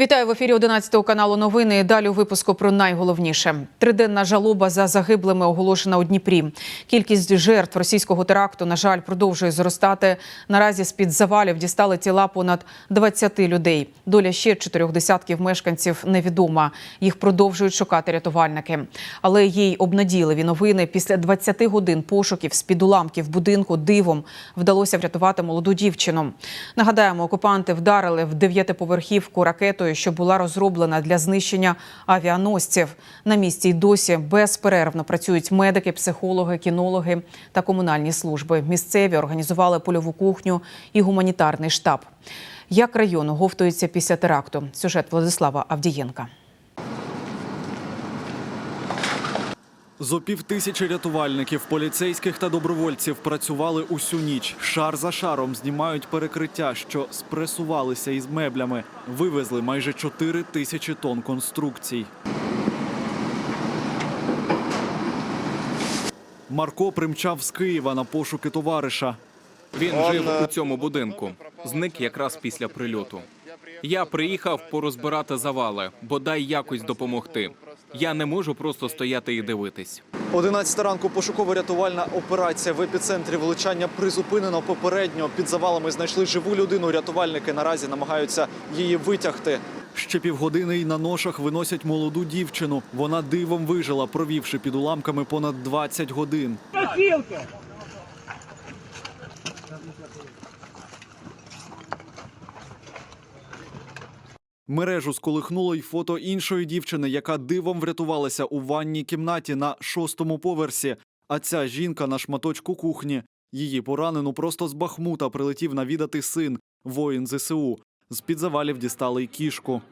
Вітаю в ефірі 11 каналу новини. Далі у випуску про найголовніше. Триденна жалоба за загиблими оголошена у Дніпрі. Кількість жертв російського теракту, на жаль, продовжує зростати. Наразі з-під завалів дістали тіла понад 20 людей. Доля ще чотирьох десятків мешканців невідома. Їх продовжують шукати рятувальники. Але є й обнадійливі новини. Після 20 годин пошуків з-під уламків будинку дивом вдалося врятувати молоду дівчину. Нагадаємо, окупанти вдарили в дев'ятиповерхівку ракетою, що була розроблена для знищення авіаносців. На місці й досі безперервно працюють медики, психологи, кінологи та комунальні служби. Місцеві організували польову кухню і гуманітарний штаб. Як район оговтується після теракту? Сюжет Владислава Авдієнка. Зо пів тисячі рятувальників, поліцейських та добровольців працювали усю ніч. Шар за шаром знімають перекриття, що спресувалися із меблями. Вивезли майже 4 тисячі тонн конструкцій. Марко примчав з Києва на пошуки товариша. Він жив у цьому будинку. Зник якраз після прильоту. Я приїхав порозбирати завали, бодай якось допомогти. Я не можу просто стояти і дивитись. 11 ранку пошуково-рятувальна операція в епіцентрі влучання призупинено попередньо. Під завалами знайшли живу людину. Рятувальники наразі намагаються її витягти. Ще півгодини і на ношах виносять молоду дівчину. Вона дивом вижила, провівши під уламками понад 20 годин. Мережу сколихнуло й фото іншої дівчини, яка дивом врятувалася у ванній кімнаті на шостому поверсі. А ця жінка на шматочку кухні. Її поранену просто з Бахмута прилетів навідати син, воїн ЗСУ. З під завалів дістали й кішку.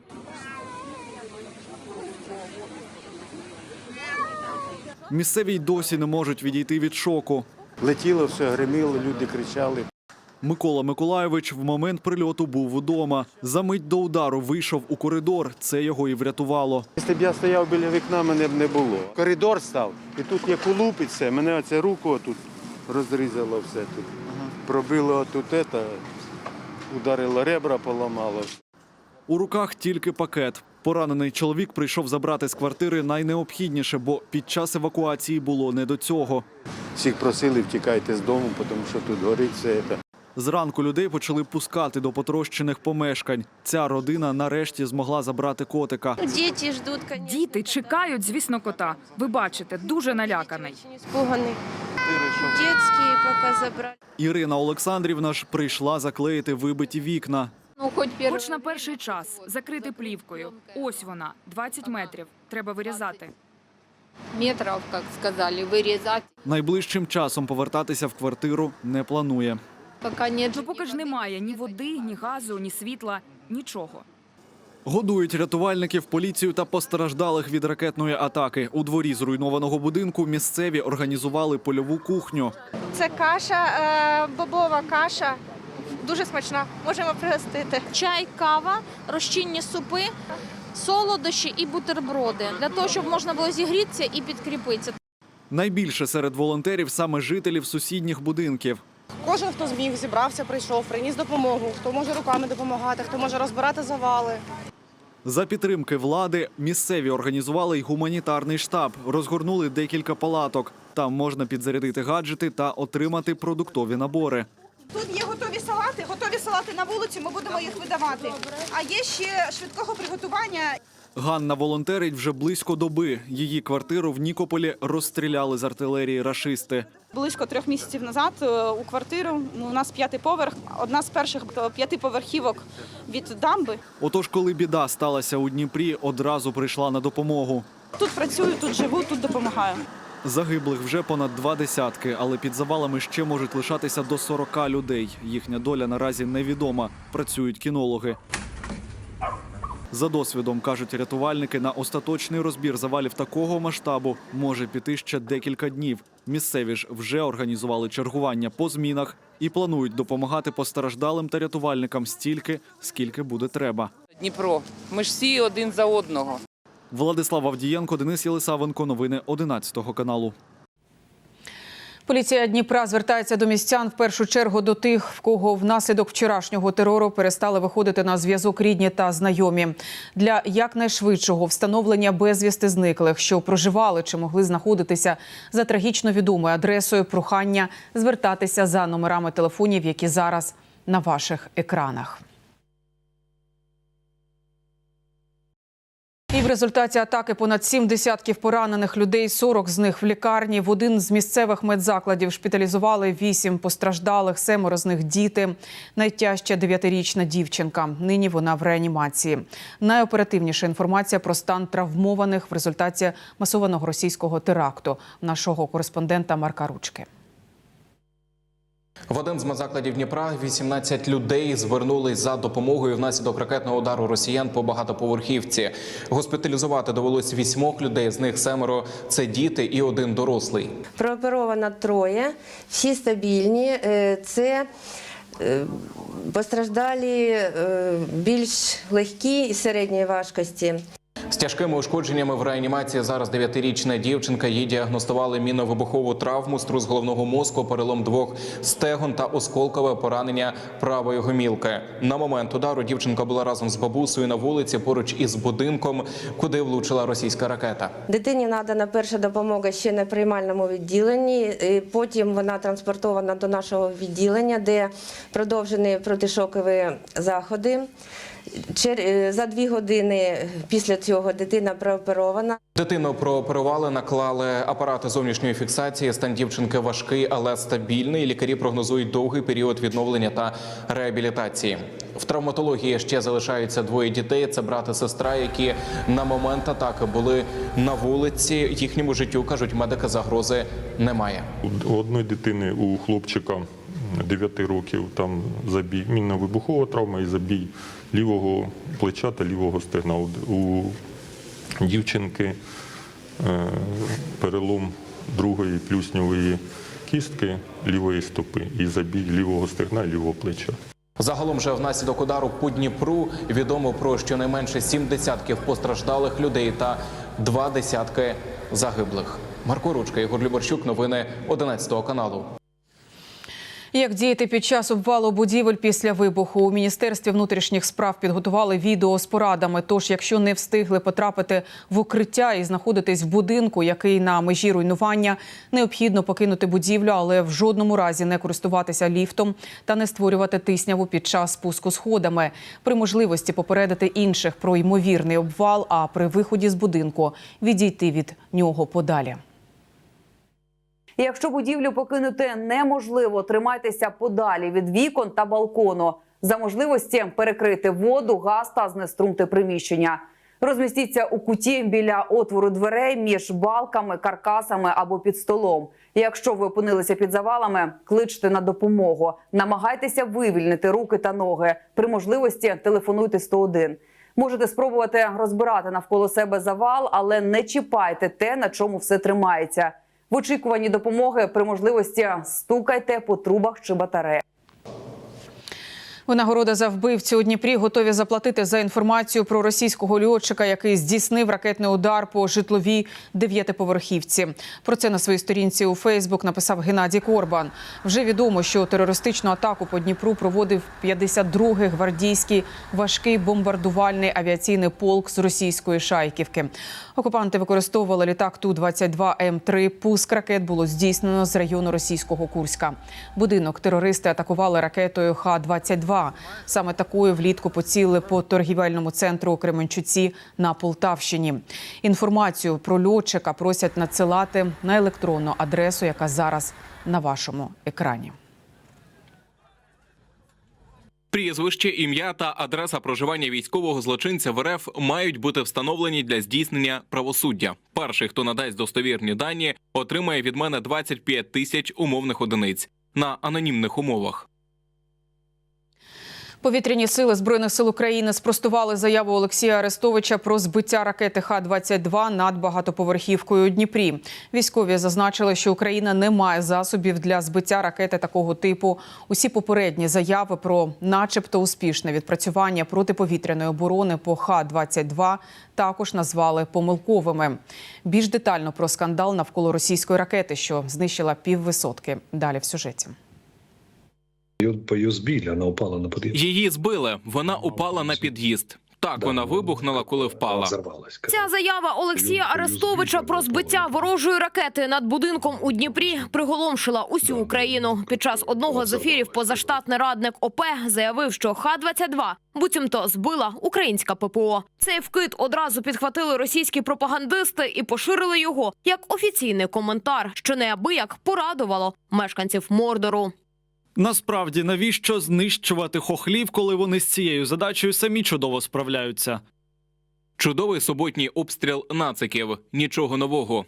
Місцеві й досі не можуть відійти від шоку. Летіло все, гриміло, люди кричали. Микола Миколайович в момент прильоту був удома. За мить до удару вийшов у коридор. Це його і врятувало. Якщо б я стояв біля вікна, мене б не було. Коридор став, і тут як улупиться, мене оце руку тут розрізало все тут. Пробило тут це, ударило ребра, поламало. У руках тільки пакет. Поранений чоловік прийшов забрати з квартири найнеобхідніше, бо під час евакуації було не до цього. Всіх просили, втікайте з дому, тому що тут горить все це. Зранку людей почали пускати до потрощених помешкань. Ця родина нарешті змогла забрати котика. Дети ждут, конечно. Діти чекають, звісно, кота. Ви бачите, дуже наляканий. Очень испуганный. Детские пока забрали. Ірина Олександрівна ж прийшла заклеїти вибиті вікна. Ну, хоть первый. Хоч на перший час закрити плівкою. Ось вона, 20 метрів. Треба вирізати. метров, как сказали, вырезать. Найближчим часом повертатися в квартиру не планує. Пока нет. Ну поки ж немає ні води, ні газу, ні світла, нічого. Годують рятувальників, поліцію та постраждалих від ракетної атаки. У дворі зруйнованого будинку місцеві організували польову кухню. Це каша, е, бобова каша. Дуже смачна. Можемо пригостити. чай, кава, розчинні супи, солодощі і бутерброди для того, щоб можна було зігрітися і підкріпитися. Найбільше серед волонтерів саме жителів сусідніх будинків. Кожен, хто зміг, зібрався, прийшов, приніс допомогу. Хто може руками допомагати, хто може розбирати завали. За підтримки влади місцеві організували й гуманітарний штаб, розгорнули декілька палаток. Там можна підзарядити гаджети та отримати продуктові набори. Тут є готові салати, готові салати на вулиці. Ми будемо їх видавати. А є ще швидкого приготування. Ганна волонтерить вже близько доби. Її квартиру в Нікополі розстріляли з артилерії рашисти. Близько трьох місяців назад е, у квартиру ну, у нас п'ятий поверх, одна з перших е, п'яти поверхівок від дамби. Отож, коли біда сталася у Дніпрі, одразу прийшла на допомогу. Тут працюю, тут живу, тут допомагаю. Загиблих вже понад два десятки, але під завалами ще можуть лишатися до 40 людей. Їхня доля наразі невідома. Працюють кінологи. За досвідом кажуть рятувальники, на остаточний розбір завалів такого масштабу може піти ще декілька днів. Місцеві ж вже організували чергування по змінах і планують допомагати постраждалим та рятувальникам стільки, скільки буде треба. Дніпро. Ми ж всі один за одного. Владислав Авдієнко, Денис Єлисавенко. Новини 11 каналу. Поліція Дніпра звертається до містян в першу чергу до тих, в кого внаслідок вчорашнього терору перестали виходити на зв'язок рідні та знайомі для якнайшвидшого встановлення безвісти зниклих, що проживали чи могли знаходитися за трагічно відомою адресою. Прохання звертатися за номерами телефонів, які зараз на ваших екранах. І в результаті атаки понад сім десятків поранених людей, 40 з них в лікарні. В один з місцевих медзакладів шпиталізували вісім постраждалих, семеро з них діти. Найтяжча дев'ятирічна дівчинка. Нині вона в реанімації. Найоперативніша інформація про стан травмованих в результаті масованого російського теракту нашого кореспондента Марка Ручки. В один з медзакладів Дніпра 18 людей звернулись за допомогою внаслідок ракетного удару росіян по багатоповерхівці. Госпіталізувати довелось вісьмох людей. З них семеро це діти і один дорослий. Прооперовано троє, всі стабільні. Е, Це е, постраждалі е, більш легкі і середньої важкості. З тяжкими ушкодженнями в реанімації зараз дев'ятирічна дівчинка. Їй діагностували міновибухову травму, струс головного мозку, перелом двох стегон та осколкове поранення правої гомілки. На момент удару дівчинка була разом з бабусею на вулиці поруч із будинком, куди влучила російська ракета. Дитині надана перша допомога ще на приймальному відділенні. і Потім вона транспортована до нашого відділення, де продовжені протишокові заходи. Чер- е, За дві години після цього дитина прооперована. Дитину прооперували, наклали апарати зовнішньої фіксації. Стан дівчинки важкий, але стабільний. Лікарі прогнозують довгий період відновлення та реабілітації. В травматології ще залишаються двоє дітей. Це брат і сестра, які на момент атаки були на вулиці. Їхньому життю кажуть, медики загрози немає. У одної дитини у хлопчика 9 років там забій, мінно-вибухова травма і забій лівого плеча та лівого стегна. У- дівчинки е, перелом другої плюсньової кістки лівої стопи і забій лівого стегна і лівого плеча. Загалом же внаслідок удару по Дніпру відомо про щонайменше сім десятків постраждалих людей та два десятки загиблих. Марко Ручка, Ігор Любарчук, новини 11 каналу. Як діяти під час обвалу будівель після вибуху у міністерстві внутрішніх справ підготували відео з порадами. Тож, якщо не встигли потрапити в укриття і знаходитись в будинку, який на межі руйнування, необхідно покинути будівлю, але в жодному разі не користуватися ліфтом та не створювати тисняву під час спуску сходами. При можливості попередити інших про ймовірний обвал, а при виході з будинку відійти від нього подалі. І Якщо будівлю покинути неможливо, тримайтеся подалі від вікон та балкону. За можливості перекрити воду, газ та знеструмти приміщення. Розмістіться у куті біля отвору дверей між балками, каркасами або під столом. Якщо ви опинилися під завалами, кличте на допомогу. Намагайтеся вивільнити руки та ноги. При можливості телефонуйте 101. Можете спробувати розбирати навколо себе завал, але не чіпайте те, на чому все тримається. В очікуванні допомоги при можливості стукайте по трубах чи батареях. Винагорода за вбивцю у Дніпрі готові заплатити за інформацію про російського льотчика, який здійснив ракетний удар по житловій дев'ятиповерхівці. Про це на своїй сторінці у Фейсбук написав Геннадій Корбан. Вже відомо, що терористичну атаку по Дніпру проводив 52-й гвардійський важкий бомбардувальний авіаційний полк з російської Шайківки. Окупанти використовували літак Ту-22 М3. Пуск ракет було здійснено з району російського Курська. Будинок терористи атакували ракетою Х-22. Саме такою влітку поцілили по торгівельному центру у Кременчуці на Полтавщині. Інформацію про льотчика просять надсилати на електронну адресу, яка зараз на вашому екрані. Прізвище, ім'я та адреса проживання військового злочинця в РФ мають бути встановлені для здійснення правосуддя. Перший, хто надасть достовірні дані, отримає від мене 25 тисяч умовних одиниць на анонімних умовах. Повітряні сили збройних сил України спростували заяву Олексія Арестовича про збиття ракети Х-22 над багатоповерхівкою у Дніпрі. Військові зазначили, що Україна не має засобів для збиття ракети такого типу. Усі попередні заяви про, начебто, успішне відпрацювання протиповітряної оборони по Х-22 також назвали помилковими. Більш детально про скандал навколо російської ракети, що знищила піввисотки. Далі в сюжеті. По її збілі, вона упала на під'їзд. Її збили. Вона упала на під'їзд. Так вона вибухнула, коли впала. Ця заява Олексія Арестовича про збиття ворожої ракети над будинком у Дніпрі приголомшила усю Україну. Під час одного з ефірів позаштатний радник ОП заявив, що Х-22 буцімто збила українська ППО. Цей вкид одразу підхватили російські пропагандисти і поширили його як офіційний коментар, що неабияк порадувало мешканців Мордору. Насправді, навіщо знищувати хохлів, коли вони з цією задачею самі чудово справляються? Чудовий суботній обстріл нациків. Нічого нового.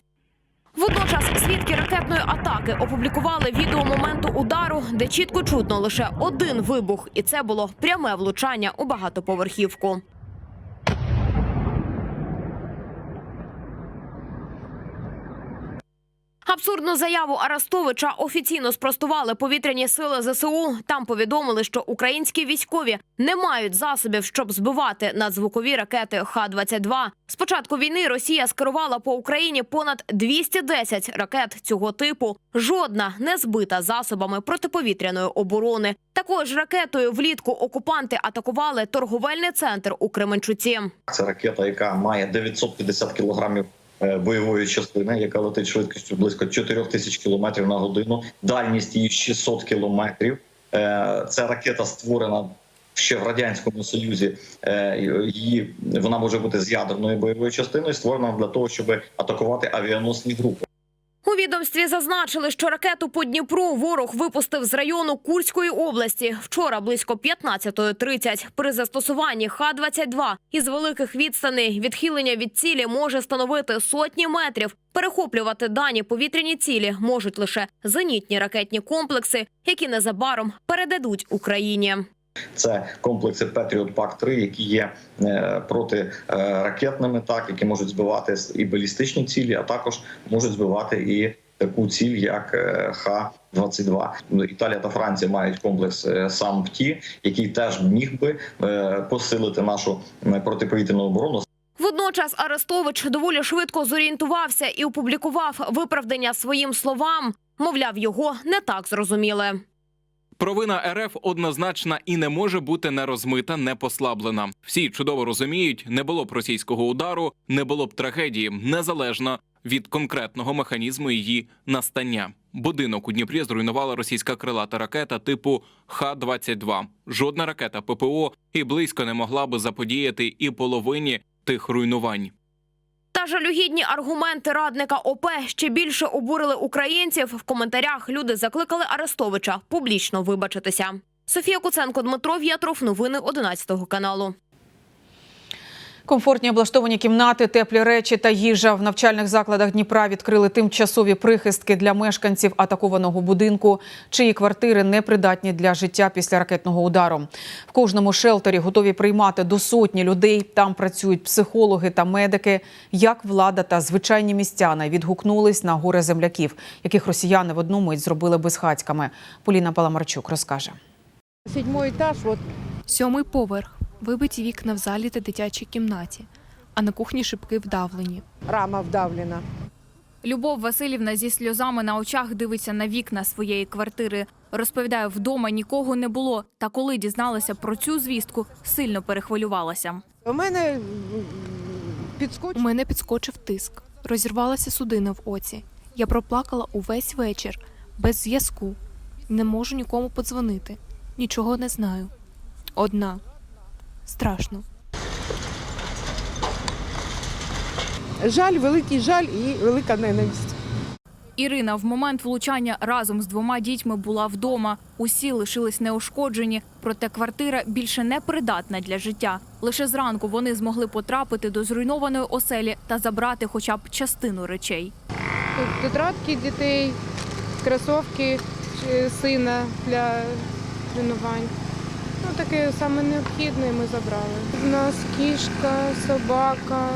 Водночас свідки ракетної атаки опублікували відео моменту удару, де чітко чутно лише один вибух, і це було пряме влучання у багатоповерхівку. Абсурдну заяву Арестовича офіційно спростували повітряні сили ЗСУ. Там повідомили, що українські військові не мають засобів, щоб збивати надзвукові ракети Х-22. З початку війни Росія скерувала по Україні понад 210 ракет цього типу. Жодна не збита засобами протиповітряної оборони. Також ракетою влітку окупанти атакували торговельний центр у Кременчуці. Це ракета, яка має 950 кілограмів бойової частини, яка летить швидкістю близько 4 тисяч кілометрів на годину. Дальність її 600 кілометрів. Е, Ця ракета створена ще в радянському союзі. Е, Її вона може бути з ядерною бойовою частиною, створена для того, щоб атакувати авіаносні групи. У відомстві зазначили, що ракету по Дніпру ворог випустив з району Курської області вчора близько 15.30. При застосуванні Х-22 із великих відстаней відхилення від цілі може становити сотні метрів. Перехоплювати дані повітряні цілі можуть лише зенітні ракетні комплекси, які незабаром передадуть Україні. Це комплекси Patriot Pack-3, які є е, протиракетними, так які можуть збивати і балістичні цілі, а також можуть збивати і таку ціль, як е, Х-22. Італія та Франція мають комплекс е, САМПТІ, який теж міг би е, посилити нашу е, протиповітряну оборону. Водночас Арестович доволі швидко зорієнтувався і опублікував виправдання своїм словам. Мовляв, його не так зрозуміли. Провина РФ однозначна і не може бути не розмита, не послаблена. Всі чудово розуміють, не було б російського удару, не було б трагедії, незалежно від конкретного механізму її настання. Будинок у Дніпрі зруйнувала російська крилата ракета типу Х-22. Жодна ракета ППО і близько не могла би заподіяти і половині тих руйнувань. Та жалюгідні аргументи радника ОП ще більше обурили українців. В коментарях люди закликали Арестовича публічно вибачитися. Софія Куценко, Дмитро В'ятров. Новини 11 каналу. Комфортні облаштовані кімнати, теплі речі та їжа в навчальних закладах Дніпра відкрили тимчасові прихистки для мешканців атакованого будинку, чиї квартири непридатні для життя після ракетного удару. В кожному шелтері готові приймати до сотні людей. Там працюють психологи та медики. Як влада та звичайні містяни відгукнулись на горе земляків, яких росіяни в одну мить зробили безхатьками. Поліна Паламарчук розкаже. Седьмой етаж, от Сьомий поверх. Вибиті вікна в залі та дитячій кімнаті, а на кухні шибки вдавлені. рама вдавлена. Любов Васильівна зі сльозами на очах дивиться на вікна своєї квартири. Розповідає, вдома нікого не було. Та коли дізналася про цю звістку, сильно перехвилювалася. У мене м, У мене підскочив тиск, розірвалася судина в оці. Я проплакала увесь вечір без зв'язку. Не можу нікому подзвонити. Нічого не знаю. Одна. Страшно. Жаль, великий жаль і велика ненависть. Ірина в момент влучання разом з двома дітьми була вдома. Усі лишились неушкоджені, проте квартира більше не придатна для життя. Лише зранку вони змогли потрапити до зруйнованої оселі та забрати хоча б частину речей. Тут тетрадки дітей, кросовки е, сина для тренувань, Ну, таке саме необхідне ми забрали. У нас кішка, собака,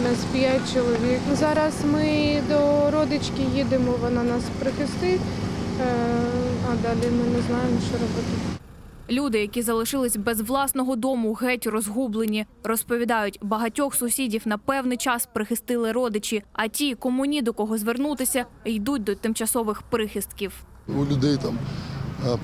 у нас п'ять чоловік. Зараз ми до родички їдемо, вона нас прихистить, е, а далі ми не знаємо, що робити. Люди, які залишились без власного дому, геть розгублені. Розповідають, багатьох сусідів на певний час прихистили родичі, а ті, кому ні до кого звернутися, йдуть до тимчасових прихистків. У людей там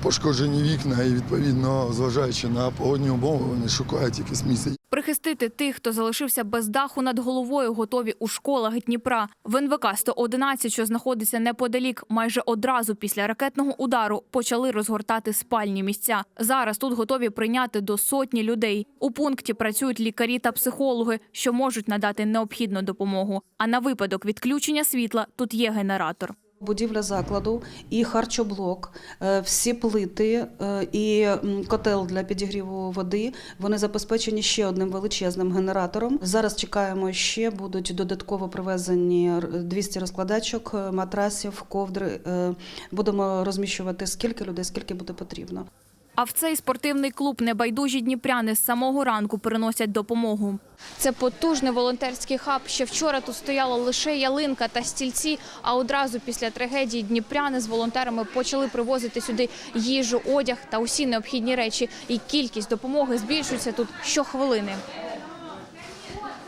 пошкоджені вікна, і відповідно, зважаючи на погодні умови, вони шукають якесь місце. Прихистити тих, хто залишився без даху над головою, готові у школах Дніпра. В НВК 111, що знаходиться неподалік, майже одразу після ракетного удару почали розгортати спальні місця. Зараз тут готові прийняти до сотні людей. У пункті працюють лікарі та психологи, що можуть надати необхідну допомогу. А на випадок відключення світла тут є генератор. Будівля закладу і харчоблок, е, всі плити е, і котел для підігріву води. Вони забезпечені ще одним величезним генератором. Зараз чекаємо ще будуть додатково привезені 200 розкладачок, е, матрасів, ковдри. Будемо розміщувати скільки людей, скільки буде потрібно. А в цей спортивний клуб небайдужі дніпряни з самого ранку приносять допомогу. Це потужний волонтерський хаб. Ще вчора тут стояла лише ялинка та стільці. А одразу після трагедії дніпряни з волонтерами почали привозити сюди їжу, одяг та усі необхідні речі. І кількість допомоги збільшується тут щохвилини.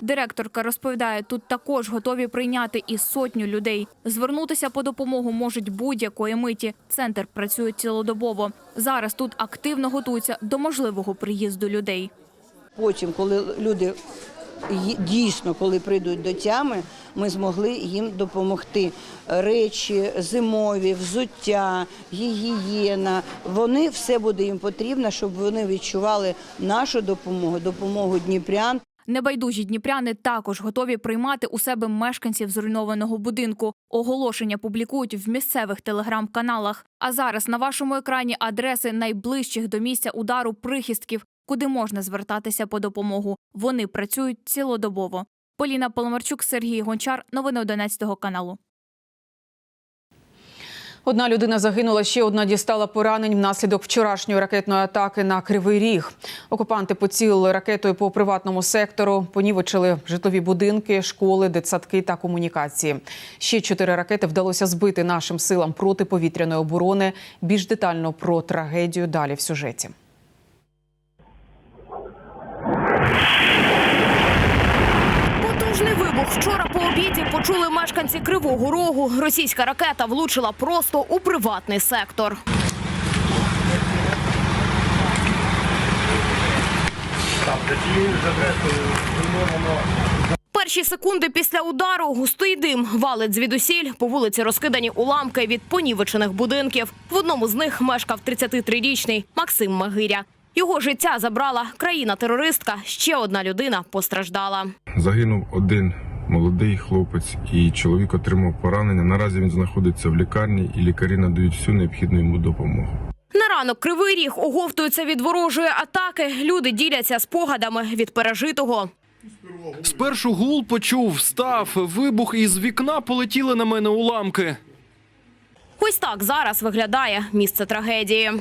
Директорка розповідає, тут також готові прийняти і сотню людей. Звернутися по допомогу можуть будь-якої миті. Центр працює цілодобово. Зараз тут активно готуються до можливого приїзду людей. Потім, коли люди дійсно коли прийдуть до тями, ми змогли їм допомогти. Речі зимові, взуття, гігієна. Вони все буде їм потрібно, щоб вони відчували нашу допомогу, допомогу дніпрян. Небайдужі дніпряни також готові приймати у себе мешканців зруйнованого будинку. Оголошення публікують в місцевих телеграм-каналах. А зараз на вашому екрані адреси найближчих до місця удару прихистків, куди можна звертатися по допомогу. Вони працюють цілодобово. Поліна Поломарчук, Сергій Гончар. Новини 11 каналу. Одна людина загинула, ще одна дістала поранень внаслідок вчорашньої ракетної атаки на Кривий Ріг. Окупанти поцілили ракетою по приватному сектору, понівечили житлові будинки, школи, дитсадки та комунікації. Ще чотири ракети вдалося збити нашим силам протиповітряної оборони. Більш детально про трагедію далі в сюжеті. Обіді почули мешканці Кривого Рогу. Російська ракета влучила просто у приватний сектор. Перші секунди після удару густий дим валить звідусіль. По вулиці розкидані уламки від понівечених будинків. В одному з них мешкав 33-річний Максим Магиря. Його життя забрала країна-терористка. Ще одна людина постраждала. Загинув один молодий хлопець, і чоловік отримав поранення. Наразі він знаходиться в лікарні, і лікарі надають всю необхідну йому допомогу. На ранок кривий ріг оговтується від ворожої атаки. Люди діляться спогадами від пережитого. Спершу гул почув, встав, вибух із вікна полетіли на мене уламки. Ось так зараз виглядає місце трагедії.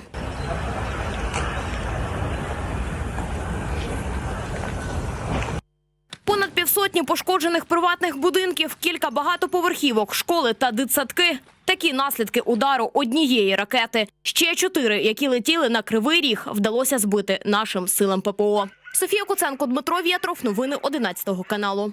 Півсотні пошкоджених приватних будинків, кілька багатоповерхівок, школи та дитсадки. Такі наслідки удару однієї ракети. Ще чотири, які летіли на кривий ріг, вдалося збити нашим силам ППО. Софія Куценко, Дмитро В'ятров. Новини 11 каналу.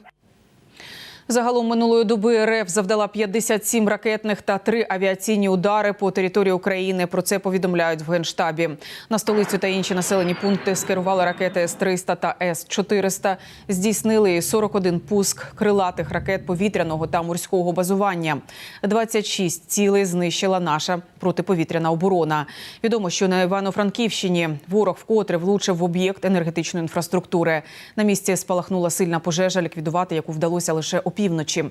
Загалом минулої доби РФ завдала 57 ракетних та 3 авіаційні удари по території України. Про це повідомляють в Генштабі. На столицю та інші населені пункти скерували ракети С-300 та С-400. Здійснили і 41 пуск крилатих ракет повітряного та морського базування. 26 цілей знищила наша протиповітряна оборона. Відомо, що на Івано-Франківщині ворог вкотре влучив в об'єкт енергетичної інфраструктури. На місці спалахнула сильна пожежа, ліквідувати яку вдалося лише опівночі.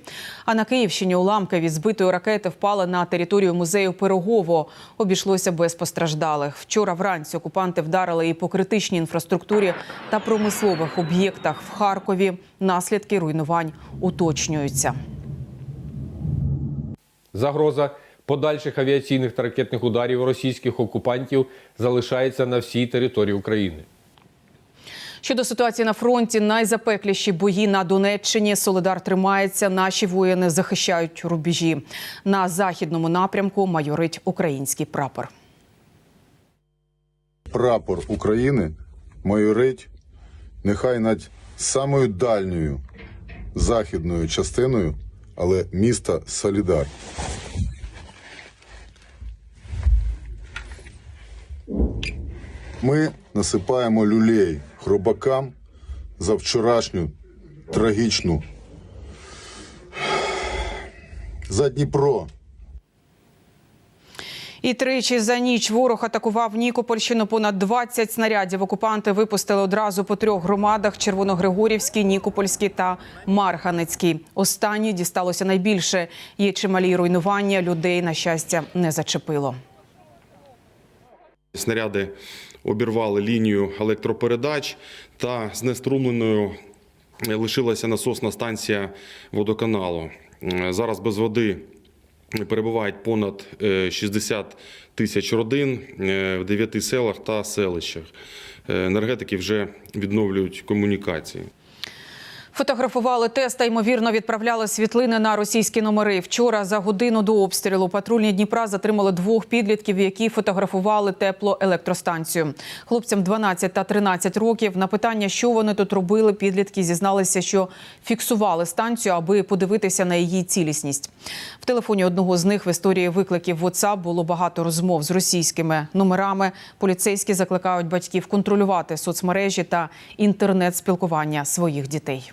А на Київщині уламки від збитої ракети впали на територію музею Пирогово. Обійшлося без постраждалих. Вчора вранці окупанти вдарили і по критичній інфраструктурі та промислових об'єктах в Харкові. Наслідки руйнувань уточнюються. Загроза подальших авіаційних та ракетних ударів російських окупантів залишається на всій території України. Щодо ситуації на фронті, найзапекліші бої на Донеччині. Солидар тримається. Наші воїни захищають рубежі. На західному напрямку майорить український прапор. Прапор України майорить нехай над самою дальньою західною частиною, але міста Солідар. Ми насипаємо люлей хробакам за вчорашню трагічну за Дніпро. І тричі за ніч ворог атакував Нікопольщину. Понад 20 снарядів окупанти випустили одразу по трьох громадах: Червоногригорівській, Нікопольській та Марганецькій. Останній дісталося найбільше. Є чималі руйнування. Людей на щастя не зачепило. Снаряди обірвали лінію електропередач та знеструмленою лишилася насосна станція водоканалу. Е, Зараз без води перебувають понад е, 60 тисяч родин е, в 9 селах та селищах. Е, Енергетики вже відновлюють комунікації. Фотографували тест та ймовірно відправляли світлини на російські номери. Вчора за годину до обстрілу патрульні Дніпра затримали двох підлітків, які фотографували теплоелектростанцію. Хлопцям 12 та 13 років. На питання, що вони тут робили, підлітки зізналися, що фіксували станцію, аби подивитися на її цілісність. В телефоні одного з них в історії викликів WhatsApp було багато розмов з російськими номерами. Поліцейські закликають батьків контролювати соцмережі та інтернет-спілкування своїх дітей.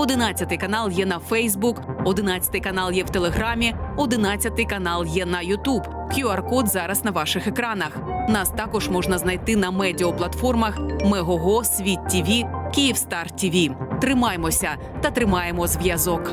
11 канал є на Фейсбук, 11 канал є в Телеграмі, 11 канал є на Ютуб. QR-код зараз на ваших екранах. Нас також можна знайти на медіаплатформах Мегого, Світ ТІВІ, Київстар ТІВІ. Тримаймося та тримаємо зв'язок.